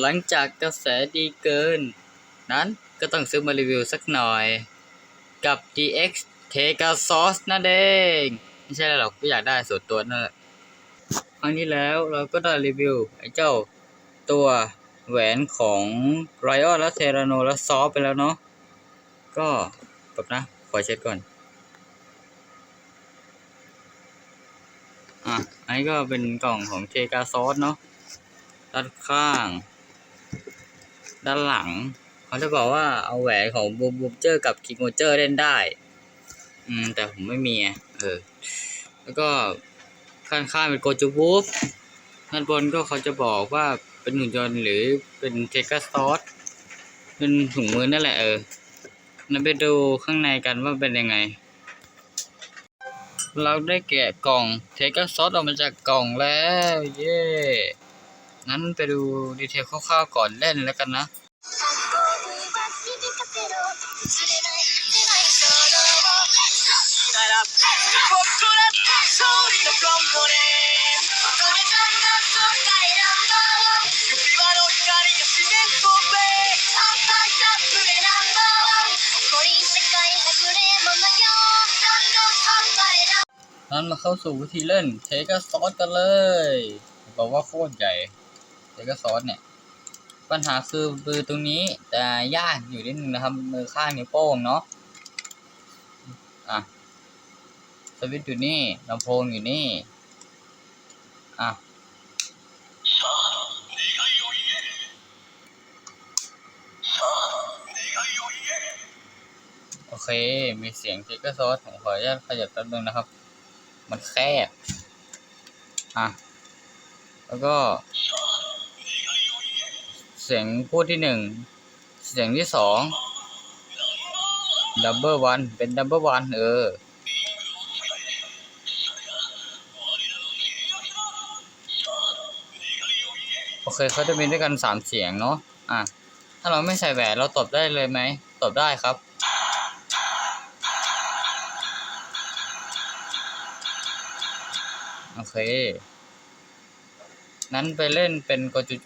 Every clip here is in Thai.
หลังจากกระแสดีเกิน นั้นก็ต้องซื้อมารีวิวสักหน่อย กับ DX t e g a s a u c e นั่นเอง ไม่ใช่หรอกก็อยากได้ส่วนตัวนั่นแหละครั้งนี้แล้วเราก็ได้รีวิว ไอ้เจ้าตัวแหวนของ r y o และ t e r a n o และซอฟไปแล้วเนาะก็แบบนะ ขอเช็ดก่อน อะ อันนี้ก็เป็นกล่องของเทกาซอสเนาะด้านข้าง ด้านหลัง เขาจะบอกว่าเอาแหวนของบูมบูมเจอร์กับคิงโมเจอร์เล่นได้ อืม แต่ผมไม่มีเออ แล้วก็ข้างข้างเป็นโกจูบูฟด้านบนก็เขาจะบอกว่าเป็นหุ่นยนต์หรือเป็นเทกาซอสเป็นถุงมือนั่นแหละเออเราไปดูข้างในกันว่าเป็นยังไง เราได้แกะกล่องเทกาซอสออกมาจากกล่องแล้ว เย้ งั้นไปดูดีเทลคร่าวๆก่อนเล่นแล้วกันนะนั้นมาเข้าสู่วิธีเล่นเทกาซอสกันเลย บอกว่าโคตรใหญ่ เทกาซอสเนี่ย ปัญหาคือมือตรงนี้แต่ยากอยู่นิดนึงนะครับ มือข้างนิ้วโป้งเนาะอะสวิตช์อยู่นี่ลำโพงอยู่นี่อะโอเค มีเสียงเทกาซอสผมขออนุญาตขยับแป๊บนึงนะครับ มันแคบ อะ แล้วก็ เสียงพูดที่หนึ่งเสียงที่สองดับเบิลวันเป็นดับเบิลวันเออโอเคเขาจะมีด้วยกันสามเสียงเนาะอะถ้าเราไม่ใส่แหวนเราตบได้เลยไหมตบได้ครับโอเค นั้นไปเล่นเป็นกจู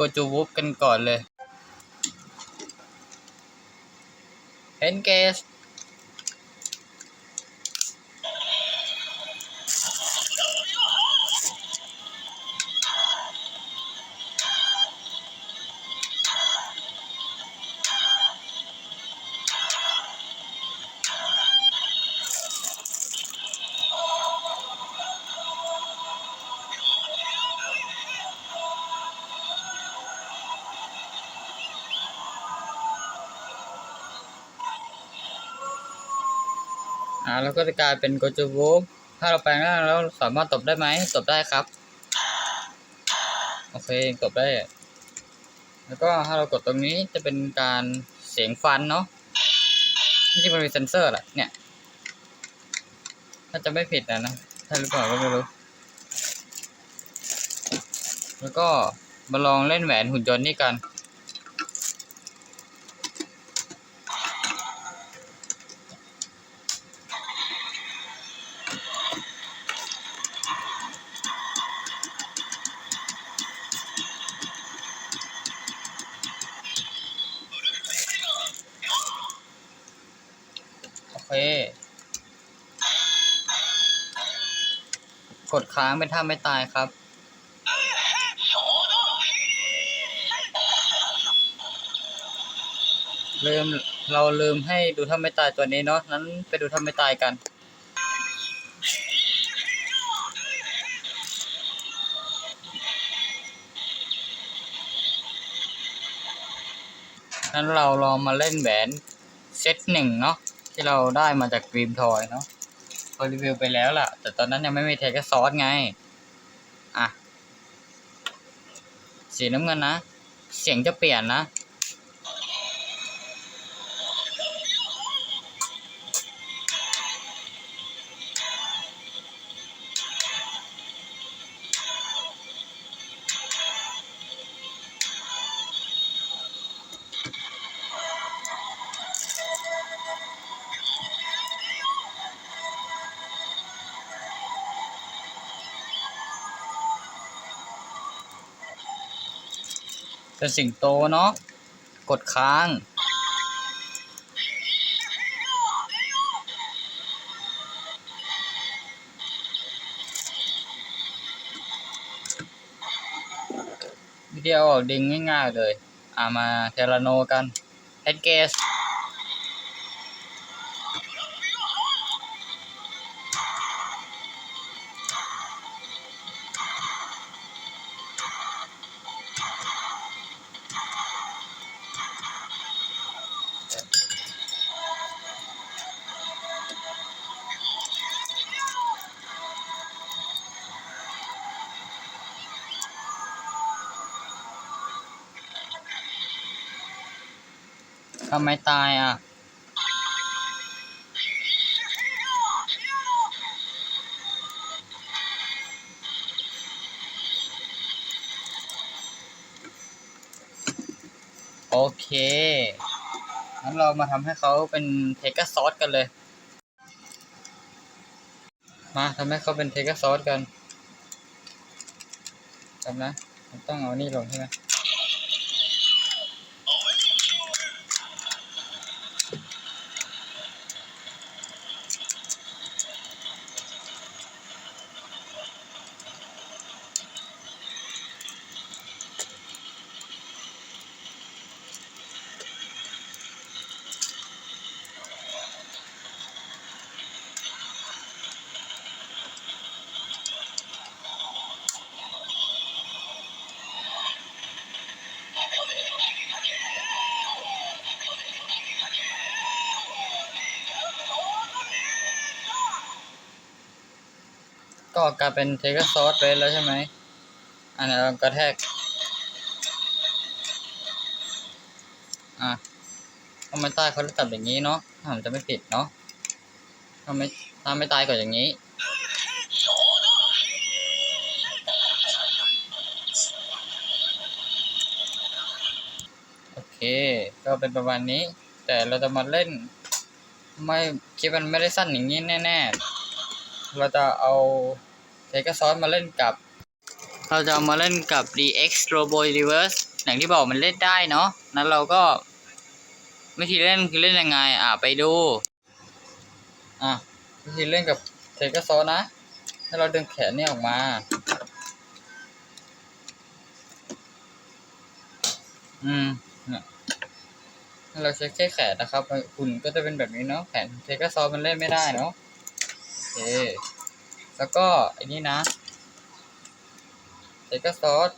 กจูวูฟกันก่อนเลยเอนเกส อ่าแล้วก็จะกลายเป็นโกจูวูฟถ้าเราแปลงร่างแล้วสามารถตบได้ไหมตบได้ครับ โอเคตบได้ แล้วก็ถ้าเรากดตรงนี้จะเป็นการเสียงฟันเนาะที่มันมีเซนเซอร์แหละเนี่ย ถ้าจะไม่ผิดนะนะถ้าหรือเปล่าก็ไม่รู้ แล้วก็มาลองเล่นแหวนหุ่นยนต์นี่กัน ดค้างเป็นท่าไม่ตายครับ ลืมเราลืมให้ดูท่าไม่ตายตัวนี้เนาะนั้นไปดูท่าไม่ตายกันนั้นเราลองมาเล่นแหวนเซตหนึ่งเนาะที่เราได้มาจากกรีมทอยเนาะ พอรีวิวไปแล้วล่ะ แต่ตอนนั้นยังไม่มีเทคซอสไง อะ สีน้ำเงินนะ เสียงจะเปลี่ยนนะ เป็นสิงโตเนาะกดค้างวิดีโอดึงง่ายๆเลย อ่ามาเทลโนกันเฮดเกส ทำไมตายอะ โอเค งั้นเรามาทำให้เขาเป็นเทกซอสกันเลย มาทำให้เขาเป็นเทกซอสกันจำนะ ต้องเอานี่ลงใช่ไหม ก็กลายเป็นเทกซอสไปแล้วใช่ไหมอันนี้เรากระแทก อะทำไมใต้เขาจะตัดอย่างนี้เนาะถ้าผมจะไม่ผิดเนาะถ้าไม่ถ้าไม่ตายก่อนอย่างนี้โอเค ก็เป็นประมาณนี้ แต่เราจะมาเล่น ไม่คลิปมันไม่ได้สั้นอย่างนี้แน่ ๆ เราจะเอา เทก a ซอสมาเล่นกับ เราจะเอามาเล่นกับ DX Robo Universe อย่างที่บอกมันเล่นได้เนาะนั้นเราก็วิธีเล่นคือเล่นยังไง อะไปดู อะวิธีเล่นกับเทก a ซอสนะให้เราดึงแขนนี่ออกมาอืมเนี่ยให้เราเช็คแค่แขนนะครับหุ่นก็จะเป็นแบบนี้เนาะแขนเทก a ซอสมันเล่นไม่ได้เนาะโอเค แล้วก็อันนี้นะเทกซอส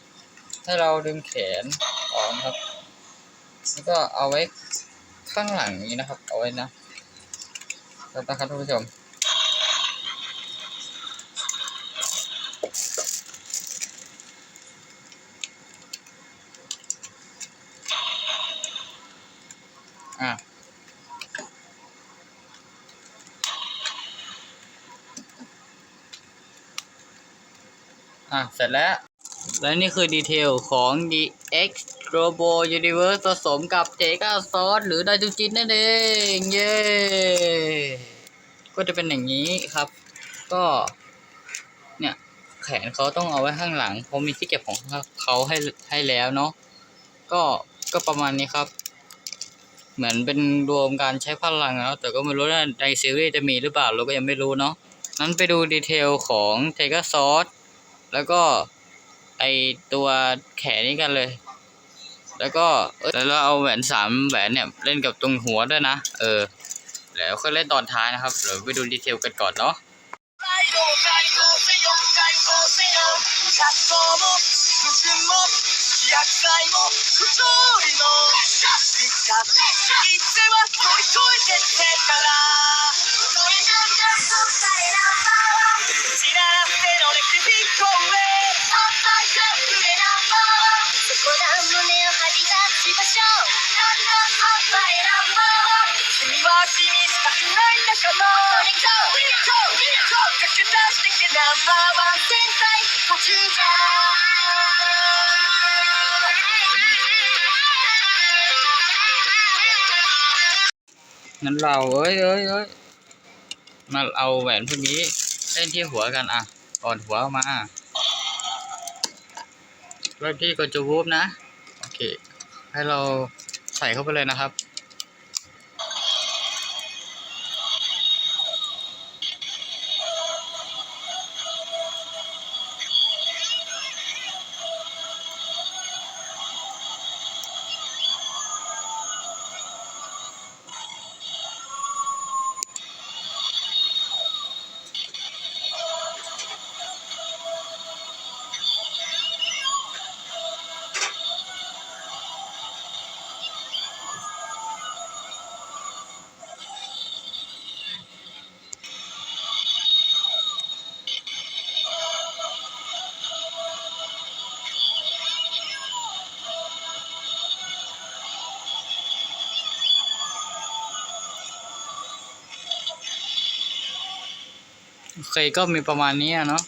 ให้เราดึงแขนออกนะครับ แล้วก็เอาไว้ข้างหลังนี้นะครับ เอาไว้นะแล้วนะครับท่านผู้ชม อะ เสร็จแล้ว และนี่คือดีเทลของ DX Robo Universe ผสมกับเทก a ซอสหรือไดจูจินนั่นเอง เย้ ก็จะเป็นอย่างนี้ครับ ก็ เนี่ย แขนเขาต้องเอาไว้ข้างหลัง เพราะมีที่เก็บของเขาให้ให้แล้วเนาะ ก็ก็ประมาณนี้ครับ เหมือนเป็นรวมการใช้พลังแล้วแต่ก็ไม่รู้ว่าในซีรีส์จะมีหรือเปล่าเราก็ยังไม่รู้เนาะนั้นไปดูดีเทลของเทก a ซอส แล้วก็ไอตัวแขนนี้กันเลย แล้วก็เอ้ยแล้วเราเอาแหวนสามแหวนเนี่ยเล่นกับตรงหัวด้วยนะเออแล้วค่อยเล่นตอนท้ายนะครับเดี๋ยวไปดูดีเทลกันก่อนเนาะ นั่นเราเอ้ยเอ้ยเอ้ยมาเอาแหวนพวกนี้ เล่นที่หัวกันอะก่อนหัวออกมาเริ่มที่กดจูวูบนะ โอเค ให้เราใส่เข้าไปเลยนะครับ เคก็มีประมาณนี้เนาะ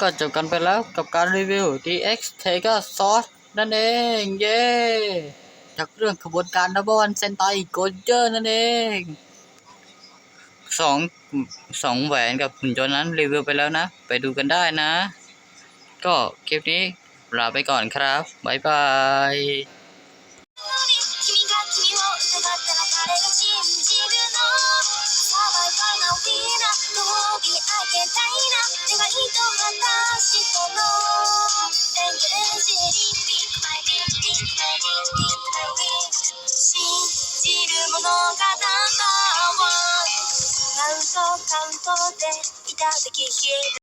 ก็จบกันไปแล้วกับการรีวิว DX Tega Sauce นั่นเอง เย้จากเรื่องขบวนการดับเบิลเซนไตโกเจอร์นั่นเองสองสองแหวนกับหุ่นยนต์นั้นรีวิวไปแล้วนะ ไปดูกันได้นะ ก็คลิปนี้ลาไปก่อนครับ บ๊ายบาย たいな。願いと私との電源し信じるものがナンバーワン。カウントカウントでいただき消える。